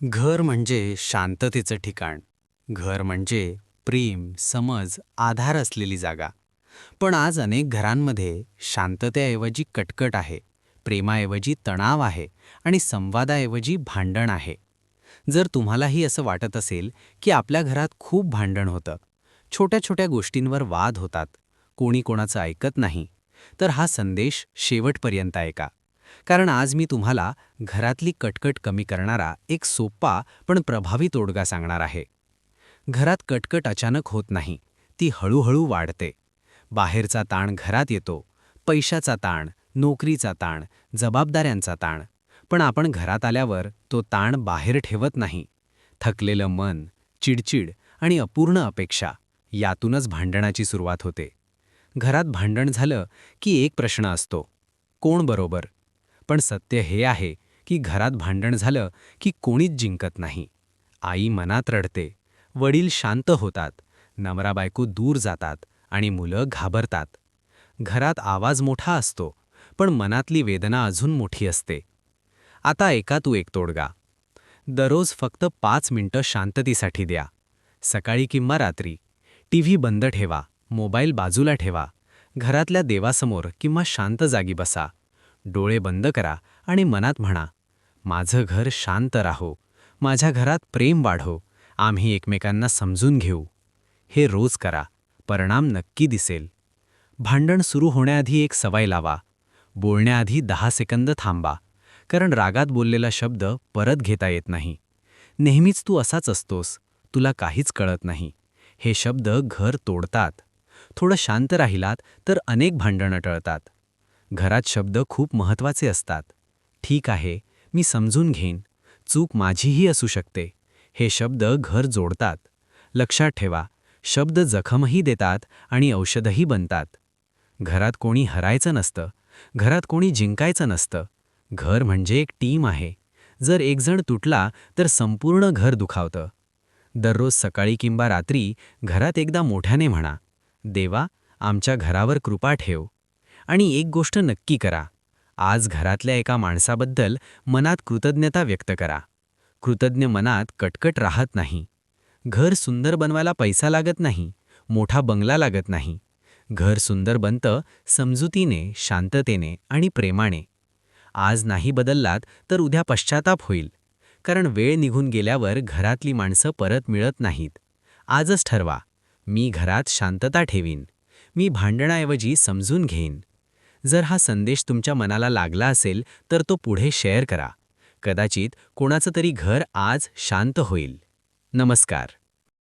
घर म्हणजे शांततेचं ठिकाण. घर म्हणजे प्रेम समज आधार असलेली जागा. पण आज अनेक घरांमध्ये शांततेऐवजी कटकट आहे प्रेमाऐवजी तणाव आहे आणि संवादाऐवजी भांडण आहे. जर तुम्हालाही असं वाटत असेल की आपल्या घरात खूप भांडण होतं छोट्या छोट्या गोष्टींवर वाद होतात कोणी कोणाचं ऐकत नाही तर हा संदेश शेवटपर्यंत ऐका. कारण आज मी तुम्हाला घरातली कटकट कमी करणारा एक सोप्पा पण प्रभावी तोडगा सांगणार आहे. घरात कटकट अचानक होत नाही ती हळूहळू वाढते. बाहेरचा ताण घरात येतो पैशाचा ताण नोकरीचा ताण जबाबदाऱ्यांचा ताण. पण आपण घरात आल्यावर तो ताण बाहेर ठेवत नाही. थकलेलं मन चिडचिड आणि अपूर्ण अपेक्षा यातूनच भांडणाची सुरुवात होते. घरात भांडण झालं की एक प्रश्न असतो. कोण बरोबर? पण सत्य हे आहे की घरात भांडण झालं की कोणीच जिंकत नाही. आई मनात रडते. वडील शांत होतात. नमरा बायको दूर जातात आणि मुलं घाबरतात. घरात आवाज मोठा असतो पण मनातली वेदना अजून मोठी असते. आता एका तू एक तोडगा. दररोज फक्त पाच मिनिटं शांततेसाठी द्या. सकाळी किंवा रात्री. टीव्ही बंद ठेवा मोबाईल बाजूला ठेवा. घरातल्या देवासमोर किंवा शांत जागी बसा. डोळे बंद करा आणि मनात म्हणा माझं घर शांत राहो माझ्या घरात प्रेम वाढो आम्ही एकमेकांना समजून घेऊ. हे रोज करा परिणाम नक्की दिसेल. भांडण सुरू होण्याआधी एक सवय लावा. बोलण्याआधी दहा सेकंद थांबा कारण रागात बोललेला शब्द परत घेता येत नाही. नेहमीच तू असाच असतोस तुला काहीच कळत नाही. हे शब्द घर तोडतात. थोडं शांत राहिलात तर अनेक भांडणं टळतात. घरात शब्द खूप महत्त्वाचे असतात. ठीक आहे मी समजून घेईन. चूक माझीही असू शकते. हे शब्द घर जोडतात. लक्षात ठेवा शब्द जखमही देतात आणि औषधही बनतात. घरात कोणी हरायचं नसतं. घरात कोणी जिंकायचं नसतं. घर म्हणजे एक टीम आहे. जर एकजण तुटला तर संपूर्ण घर दुखावतं. दररोज सकाळी किंवा रात्री घरात एकदा मोठ्याने म्हणा देवा आमच्या घरावर कृपा ठेव. आणि एक गोष्ट नक्की करा. आज घरातल्या एका माणसाबद्दल मनात कृतज्ञता व्यक्त करा. कृतज्ञ मनात कटकट राहत नाही. घर सुंदर बनवायला पैसा लागत नाही मोठा बंगला लागत नाही. घर सुंदर बनतं समजुतीने शांततेने आणि प्रेमाने. आज नाही बदललात तर उद्या पश्चाताप होईल. कारण वेळ निघून गेल्यावर घरातली माणसं परत मिळत नाहीत. आजच ठरवा. मी घरात शांतता ठेवीन. मी भांडणाऐवजी समजून घेईन. जर हा संदेश तुमच्या मनाला लागला असेल तर तो पुढे शेअर करा. कदाचित कोणाचं तरी घर आज शांत होईल. नमस्कार.